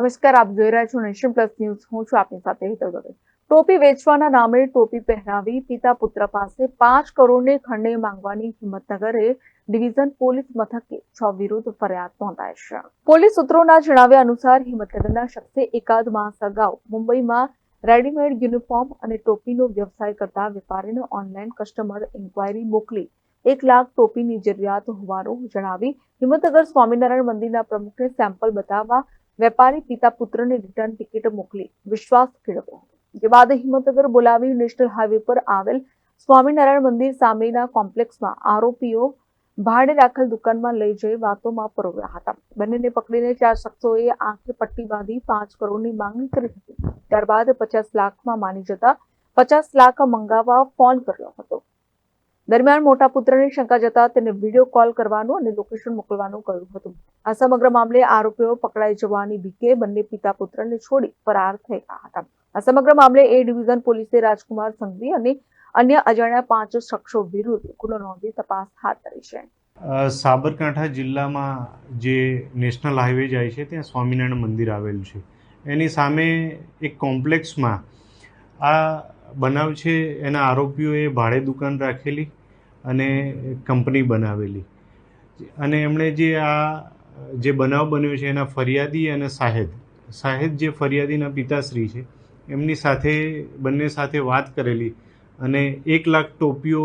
નમસ્કાર, આપ જોઈ રહ્યા છો નેશન પ્લસ ન્યૂઝ. હું છું આપની સાથે હેતલ દવે ટોપી વેચવાના નામે ટોપી પહેરાવી પિતા પુત્ર પાસે પાંચ કરોડની ખંડે માંગવાની હિંમતનગરે ડિવિઝન પોલીસ મથકે છ વિરુદ્ધ ફરિયાદ નોંધાઈ છે. પોલીસ સૂત્રોના જણાવ્યા અનુસાર હિંમતનગરના શખ્સે એકાદ માસ અગાઉ મુંબઈમાં રેડીમેડ યુનિફોર્મ અને ટોપીનો વ્યવસાય કરતા વેપારીને ઓનલાઈન કસ્ટમર ઇન્ક્વાયરી મોકલી એક લાખ ટોપીની જરૂરિયાત હોવાનું જણાવી હિંમતનગર સ્વામિનારાયણ મંદિરના પ્રમુખને સેમ્પલ બતાવવા વેપારી પિતા પુત્રને રિટર્ન ટિકિટ મોકલી. વિશ્વાસ કેળવ્યો જે બાદ હિંમતનગર બોલાવી નેશનલ હાઈવે પર આવેલ સ્વામિનારાયણ મંદિર સામેના કોમ્પ્લેક્સમાં આરોપીઓ ભાડે રાખેલ દુકાનમાં લઈ જઈ વાતોમાં પરોવ્યા હતા. બંનેને પકડીને ચાર શખ્સોએ આંખે પટ્ટી બાંધી પાંચ કરોડની માંગણી કરી હતી. ત્યારબાદ પચાસ લાખમાં માની જતા પચાસ લાખ મંગાવવા ફોન કર્યો હતો. દરમિયાન મોટા પુત્રની શંકા જતા તેને વીડિયો કોલ કરવાનું અને લોકેશન મોકલવાનું કહ્યું હતું. આ સમગ્ર મામલે આરોપીઓ પકડાઈ જવાની બીકે બંને પિતા પુત્રને છોડી ફરાર થઈ ગયા હતા. આ સમગ્ર મામલે એ ડિવિઝન પોલીસે રાજકુમાર સંઘવી અને અન્ય અજાણ્યા પાંચ શખ્સો વિરુદ્ધ ગુનો નોંધી તપાસ હાથ ધરી છે. સાબરકાંઠા જિલ્લામાં જે નેશનલ હાઈવે જાય છે, ત્યાં સ્વામિનારાયણ મંદિર આવેલું છે. એની સામે એક કોમ્પ્લેક્સમાં આ બનાવ છે, એના આરોપીઓએ ભાડે દુકાન રાખેલી અને કંપની બનાવેલી. અને એમણે જે આ, જે બનાવ બન્યો છે એના ફરિયાદી અને સાહેદ સાહેદ જે ફરિયાદીના પિતાશ્રી છે, એમની સાથે, બંને સાથે વાત કરેલી અને એક લાખ ટોપીઓ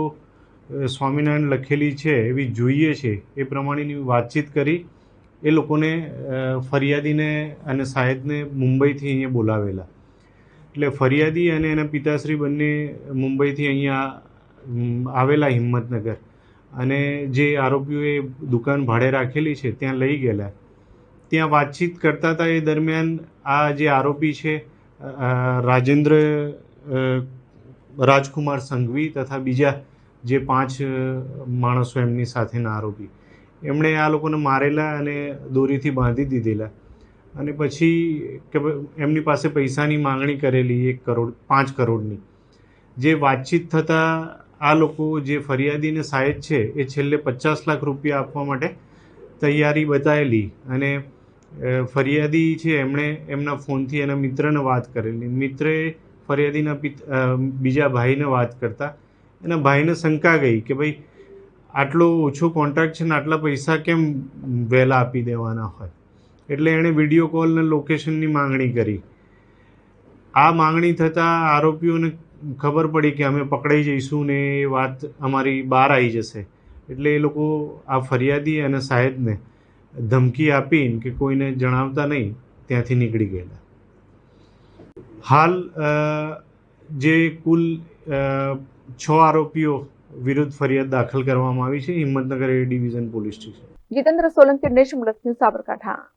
સ્વામિનારાયણ લખેલી છે એવી જોઈએ છે એ પ્રમાણેની વાતચીત કરી. એ લોકોને ફરિયાદીને અને સાહેદને મુંબઈથી અહીંયા બોલાવેલા. એટલે ફરિયાદી અને એના પિતાશ્રી બંને મુંબઈથી અહીંયા આવેલા હિંમતનગર. અને જે આરોપીઓએ દુકાન ભાડે રાખેલી છે, ત્યાં લઈ ગયેલા. ત્યાં વાતચીત કરતા હતા એ દરમિયાન આ જે આરોપી છે રાજેન્દ્ર રાજકુમાર સંઘવી તથા બીજા જે પાંચ માણસો એમની સાથેના આરોપી. એમણે આ લોકોને મારેલા અને દોરીથી બાંધી દીધેલા. અને પછી કે એમની પાસે પૈસાની માંગણી કરેલી એક કરોડ, પાંચ કરોડની. જે વાતચીત થતાં આ લોકો જે ફરિયાદીને સાહેબ છે, એ છેલ્લે પચાસ લાખ રૂપિયા આપવા માટે તૈયારી બતાવેલી અને ફરિયાદી છે એમણે એમના ફોનથી એના મિત્રને વાત કરેલી. મિત્રે ફરિયાદીના બીજા ભાઈને વાત કરતા. એના ભાઈને શંકા ગઈ કે ભાઈ, આટલો ઓછો કોન્ટ્રાક્ટ છે ને આટલા પૈસા કેમ વહેલા આપી દેવાના હોય? એટલે એણે વીડિયો કોલ ને લોકેશનની માંગણી કરી. આ માંગણી થતાં આરોપીઓને ખબર પડી કે અમે પકડાઈ જઈશું ને એ વાત અમારી બહાર આવી જશે. એટલે એ લોકો આ ફરિયાદી અને સાહેબને ધમકી આપીને કે કોઈને જણાવતા નહીં, ત્યાંથી નીકળી ગયેલા. હાલ જે કુલ છ આરોપીઓ વિરુદ્ધ ફરિયાદ દાખલ કરવામાં આવી છે, Himmatnagar A division police station. Jitendra Solanki nation plus news, Sabarkantha.